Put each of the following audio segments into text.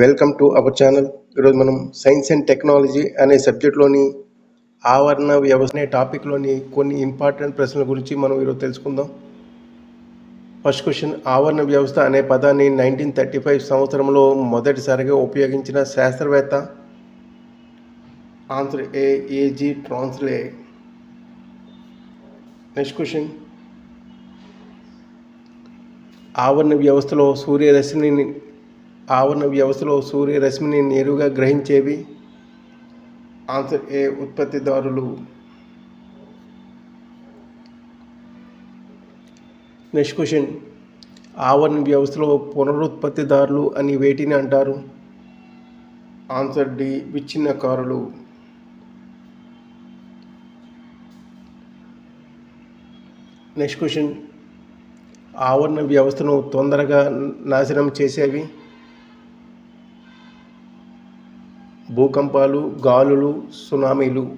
Welcome to our channel ఈరోజు మనం science and technology అనే సబ్జెక్ట్లోని ఆవరణ వ్యవస్థ అనే టాపిక్లోని కొన్ని ఇంపార్టెంట్ ప్రశ్నల గురించి మనం ఈరోజు తెలుసుకుందాం. ఫస్ట్ క్వశ్చన్ ఆవరణ వ్యవస్థ అనే పదాన్ని నైన్టీన్ థర్టీ ఫైవ్ సంవత్సరంలో మొదటిసారిగా ఉపయోగించిన శాస్త్రవేత్త? Answer A AG Tansley next question ఆవరణ వ్యవస్థలో సూర్యరశ్మిని ఆవరణ వ్యవస్థలో సూర్యరశ్మిని నేరుగా గ్రహించేవి ఆన్సర్ ఏ ఉత్పత్తిదారులు? Next question. ఆవరణ వ్యవస్థలో పునరుత్పత్తిదారులు అని వేటిని అంటారు? ఆన్సర్ డి విచ్ఛిన్నకారులు నెక్స్ట్ క్వశ్చన్. ఆవరణ వ్యవస్థను తొందరగా నాశనం చేసేవి భూకంపాలు గాలులు సునామీలు.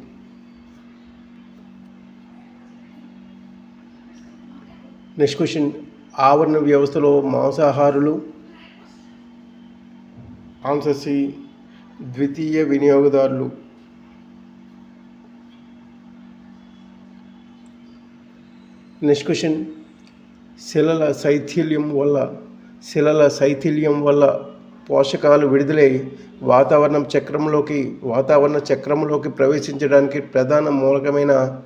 Next question. ఆవరణ వ్యవస్థలో మాంసాహారులు. ఆన్సర్ సి ద్వితీయ వినియోగదారులు. Next question. శిలల శైథిల్యం వల్ల శిలల శైథిల్యం వల్ల పోషకాలు విడుదలై వాతావరణం చక్రంలోకి వాతావరణ చక్రంలోకి ప్రవేశించడానికి ప్రధాన మూలకమైన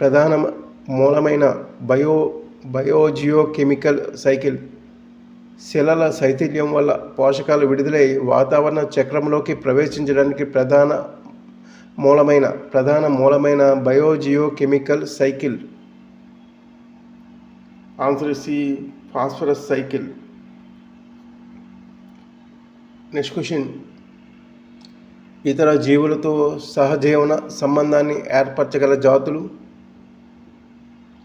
ప్రధాన మూలమైన బయో బయోజియోకెమికల్ సైకిల్. శిలల శైథిల్యం వల్ల పోషకాలు విడుదలై వాతావరణ చక్రంలోకి ప్రవేశించడానికి ప్రధాన మూలమైన ప్రధాన మూలమైన biogeochemical cycle. Answer C phosphorus cycle. Next question ఇతర జీవులతో సహజీవన సంబంధాన్ని ఏర్పరచగల జాతులు?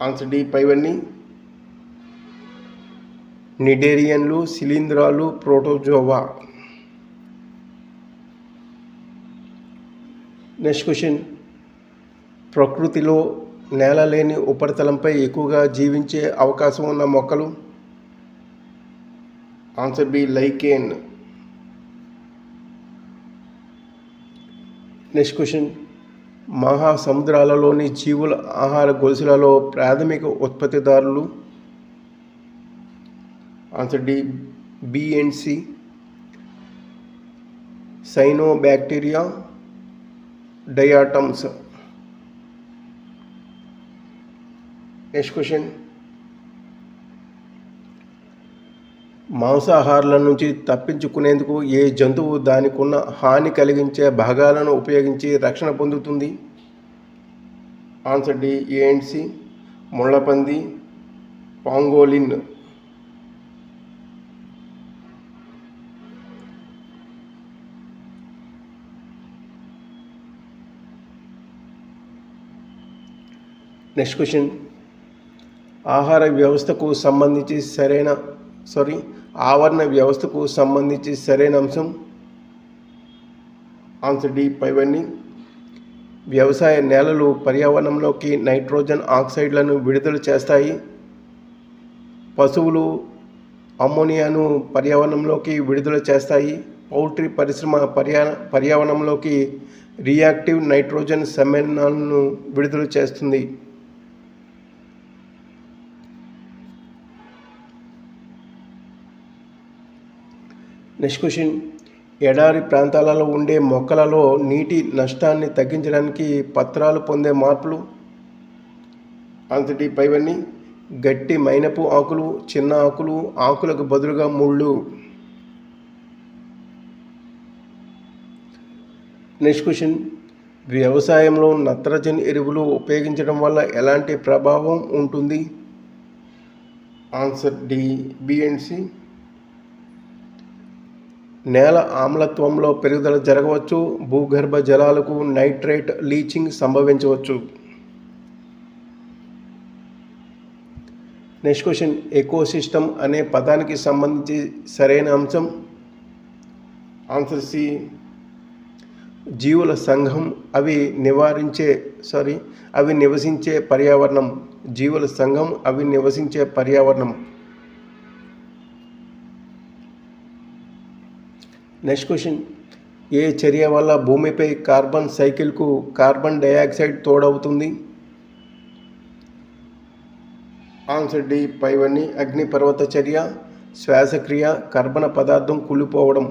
ఆన్సర్ డి పైవన్నీ నిడేరియన్లు శిలీంధ్రాలు ప్రోటోజోవా నెక్స్ట్ క్వశ్చన్ ప్రకృతిలో నేల లేని ఉపరితలంపై ఎక్కువగా జీవించే అవకాశం ఉన్న మొక్కలు? Answer B lichen next question మహాసముద్రాలలోని జీవుల ఆహార గొలుసులలో ప్రాథమిక ఉత్పత్తిదారులు? Answer D B and C cyanobacteria diatoms next question మాంసాహారాల నుంచి తప్పించుకునేందుకు ఏ జంతువు దానికున్న హాని కలిగించే భాగాలను ఉపయోగించి రక్షణ పొందుతుంది? ఆన్సర్ డి ఏఎన్సి ముళ్ళపంది పాంగోలిన్. Next question. ఆహార వ్యవస్థకు సంబంధించి సరైన సారీ ఆవరణ వ్యవస్థకు సంబంధించి సరైన అంశం. ఆన్సర్ డి పైవన్నీ. వ్యవసాయ నేలలు పర్యావరణంలోకి నైట్రోజన్ ఆక్సైడ్లను విడుదల చేస్తాయి. పశువులు అమ్మోనియాను పర్యావరణంలోకి విడుదల చేస్తాయి. పౌల్ట్రీ పరిశ్రమ పర్యా పర్యావరణంలోకి రియాక్టివ్ నైట్రోజన్ సమ్మేళనాలను విడుదల చేస్తుంది. నెక్స్ట్ క్వశ్చన్ ఎడారి ప్రాంతాలలో ఉండే మొక్కలలో నీటి నష్టాన్ని తగ్గించడానికి పత్రాలు పొందే మార్పులు. అంతటి పైవన్నీ గట్టి మైనపు ఆకులు చిన్న ఆకులు ఆకులకు బదులుగా ముళ్ళు. నెక్స్ట్ క్వశ్చన్ వ్యవసాయంలో నత్రజని ఎరువులు ఉపయోగించడం వల్ల ఎలాంటి ప్రభావం ఉంటుంది? ఆన్సర్ డి బిఎన్సి నేల ఆమ్లత్వంలో పెరుగుదల జరగవచ్చు భూగర్భ జలాలకు నైట్రేట్ లీచింగ్ సంభవించవచ్చు. నెక్స్ట్ క్వశ్చన్ ఎకోసిస్టమ్ అనే పదానికి సంబంధించి సరైన అంశం? ఆన్సర్ సి జీవుల సంఘం అవి నివారించే సారీ అవి నివసించే పర్యావరణం. జీవుల సంఘం అవి నివసించే పర్యావరణం. నెక్స్ట్ క్వశ్చన్ ఏ చర్య వల్ల భూమిపై కార్బన్ సైకిల్కు కార్బన్ డయాక్సైడ్ తోడవుతుంది? ఆన్సర్ డి పైవన్నీ అగ్నిపర్వత చర్య శ్వాసక్రియ కర్బన పదార్థం కూలిపోవడం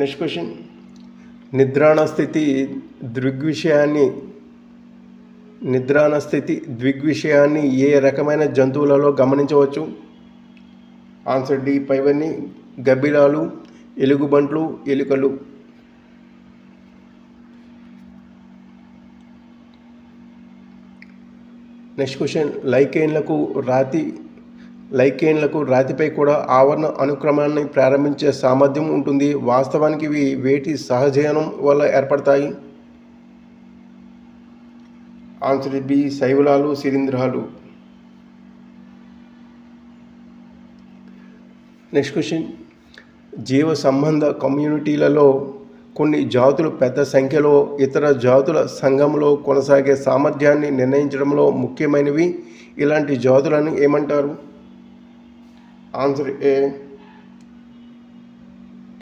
నెక్స్ట్ క్వశ్చన్ నిద్రాణ స్థితి దృగ్విషయాన్ని నిద్రాణ స్థితి దృగ్విషయాన్ని ఏ రకమైన జంతువులలో గమనించవచ్చు? ఆన్సర్ డి పైవన్నీ గబ్బిలాలు ఎలుగుబంట్లు ఎలుకలు. నెక్స్ట్ క్వశ్చన్ లైకేన్లకు రాతి లైకేన్లకు రాతిపై కూడా ఆవరణ అనుక్రమాన్ని ప్రారంభించే సామర్థ్యం ఉంటుంది. వాస్తవానికి ఇవి వేటి సహజయనం వల్ల ఏర్పడతాయి? ఆన్సర్ బి శైవలాలు శిలీంధ్రాలు. నెక్స్ట్ క్వశ్చన్ జీవ సంబంధ కమ్యూనిటీలలో కొన్ని జాతులు పెద్ద సంఖ్యలో ఇతర జాతుల సంఘంలో కొనసాగే సామర్థ్యాన్ని నిర్ణయించడంలో ముఖ్యమైనవి. ఇలాంటి జాతులను ఏమంటారు? ఆన్సర్ ఏ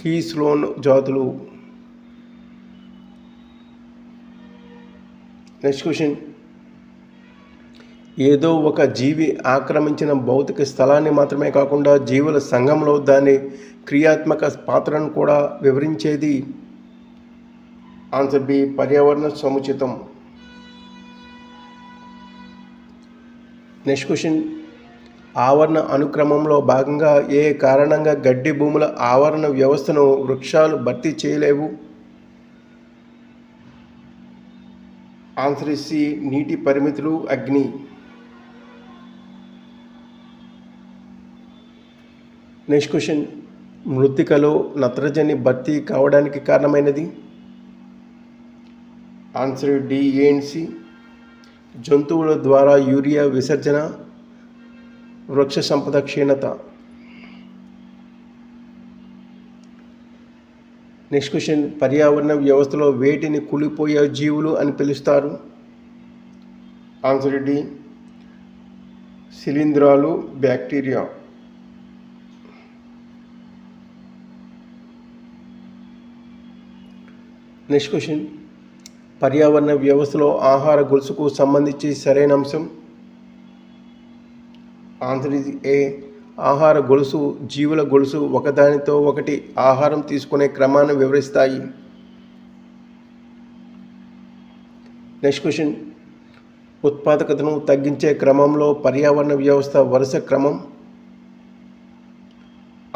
కీస్లోన్ జాతులు. నెక్స్ట్ క్వశ్చన్ ఏదో ఒక జీవి ఆక్రమించిన భౌతిక స్థలాన్ని మాత్రమే కాకుండా జీవుల సంఘంలో దాని క్రియాత్మక పాత్రను కూడా వివరించేది. ఆన్సర్ బి పర్యావరణ సముచితం. Next question. ఆవరణ అనుక్రమంలో భాగంగా ఏ కారణంగా గడ్డి భూముల ఆవరణ వ్యవస్థను వృక్షాలు భర్తీ చేయలేవు? ఆన్సర్ ఇసి నీటి పరిమితులు అగ్ని. నెక్స్ట్ క్వశ్చన్ మృతికలో నత్రజని భర్తీ కావడానికి కారణమైనది? ఆన్సర్ డి ఏఎన్సి జంతువుల ద్వారా యూరియా విసర్జన వృక్ష సంపద క్షీణత. నెక్స్ట్ క్వశ్చన్ పర్యావరణ వ్యవస్థలో వేటిని కూలిపోయే జీవులు అని పిలుస్తారు? ఆన్సర్ డి శిలీంధ్రాలు బ్యాక్టీరియా. నెక్స్ట్ క్వశ్చన్ పర్యావరణ వ్యవస్థలో ఆహార గొలుసుకు సంబంధించి సరైన అంశం? ఆన్సర్ ఇది ఏ ఆహార గొలుసు జీవుల గొలుసు ఒకదానితో ఒకటి ఆహారం తీసుకునే క్రమాన్ని వివరిస్తాయి. నెక్స్ట్ క్వశ్చన్ ఉత్పాదకతను తగ్గించే క్రమంలో పర్యావరణ వ్యవస్థ వరుస క్రమం?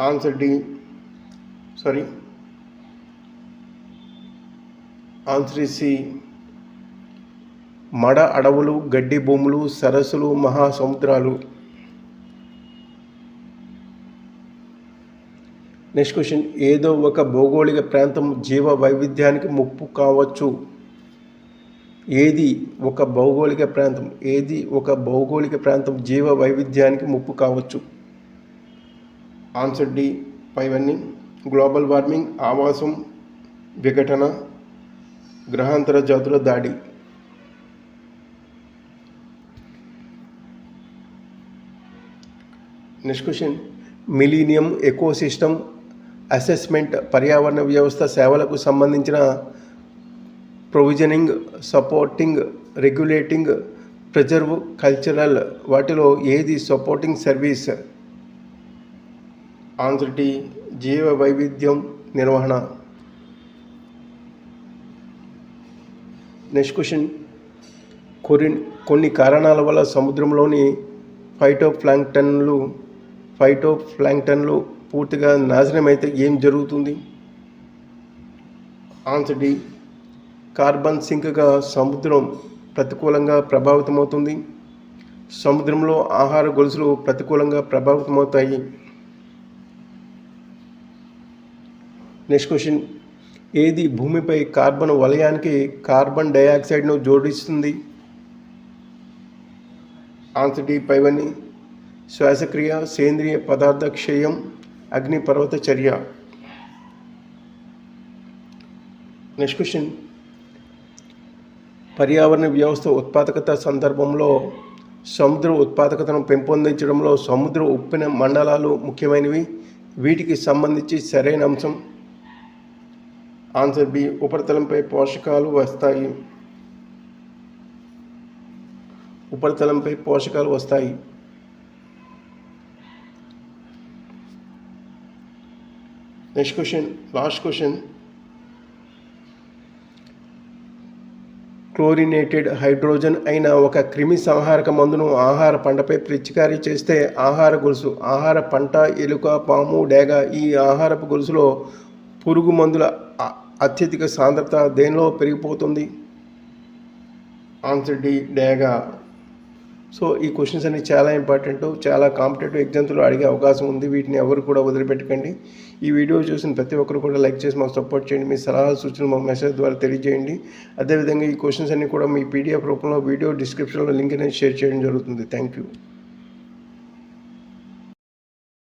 ఆన్సర్ డి సారీ ఆన్సర్ మడ అడవులు గడ్డి భూములు సరస్సులు మహాసముద్రాలు. Next question. ఏదో ఒక భౌగోళిక ప్రాంతం జీవ వైవిధ్యానికి ముప్పు కావచ్చు. ఏది ఒక భౌగోళిక ప్రాంతం? ఏది ఒక భౌగోళిక ప్రాంతం జీవ వైవిధ్యానికి ముప్పు కావచ్చు? ఆన్సర్ డి పైవన్నీ గ్లోబల్ వార్మింగ్ ఆవాసం విఘటన గ్రహాంతర జాతుల దాడి. Next question millennium ecosystem assessment పర్యావరణ వ్యవస్థ సేవలకు సంబంధించిన provisioning supporting regulating preserve cultural వాటిలో ఏది సపోర్టింగ్ సర్వీస్ ఆన్సర్ డి జీవ వైవిధ్యం నిర్వహణ నెక్స్ట్ క్వశ్చన్ కొన్ని కొన్ని కారణాల వల్ల సముద్రంలోని ఫైటో ప్లాంక్టన్లు ఫైటో ప్లాంక్టన్లు పూర్తిగా నాశనం అయితే ఏం జరుగుతుంది? ఆన్సర్ డి కార్బన్ సింక్గా సముద్రం ప్రతికూలంగా ప్రభావితమవుతుంది. సముద్రంలో ఆహార గొలుసులు ప్రతికూలంగా ప్రభావితమవుతాయి. నెక్స్ట్ క్వశ్చన్ ఏది భూమిపై కార్బన్ వలయానికి కార్బన్ డైఆక్సైడ్ను జోడిస్తుంది? ఆన్సర్ డి శ్వాసక్రియ సేంద్రియ పదార్థ క్షయం అగ్నిపర్వత చర్య. Next question. పర్యావరణ వ్యవస్థ ఉత్పాదకత సందర్భంలో సముద్ర ఉత్పాదకతను పెంపొందించడంలో సముద్ర ఉప్పిన మండలాలు ముఖ్యమైనవి. వీటికి సంబంధించి సరైన అంశం ఆన్సర్ బి ఉపరితలంపై పోషకాలు వస్తాయి. ఉపరితలంపై పోషకాలు వస్తాయి. Next question last question chlorinated hydrogen అయిన ఒక క్రిమి సంహారక మందును ఆహార పంటపై పిచికారీ చేస్తే ఆహార గొలుసు ఆహార పంట ఎలుక పాము డేగ ఈ ఆహారపు గొలుసులో పురుగు మందుల అత్యధిక సాంద్రత దేనిలో పెరిగిపోతుంది? ఆన్సర్ డి డేగా. సో ఈ క్వశ్చన్స్ అన్ని చాలా ఇంపార్టెంట్ చాలా కాంపిటేటివ్ ఎగ్జామ్స్లో అడిగే అవకాశం ఉంది. వీటిని ఎవరు కూడా వదిలిపెట్టకండి. ఈ వీడియో చూసిన ప్రతి ఒక్కరు కూడా లైక్ చేసి మాకు సపోర్ట్ చేయండి. మీ సలహాలు సూచనలు మా మెసేజ్ ద్వారా తెలియజేయండి. అదేవిధంగా ఈ క్వశ్చన్స్ అన్ని కూడా మీ పీడిఎఫ్ రూపంలో వీడియో డిస్క్రిప్షన్లో లింక్ అనేది షేర్ చేయడం జరుగుతుంది. Thank you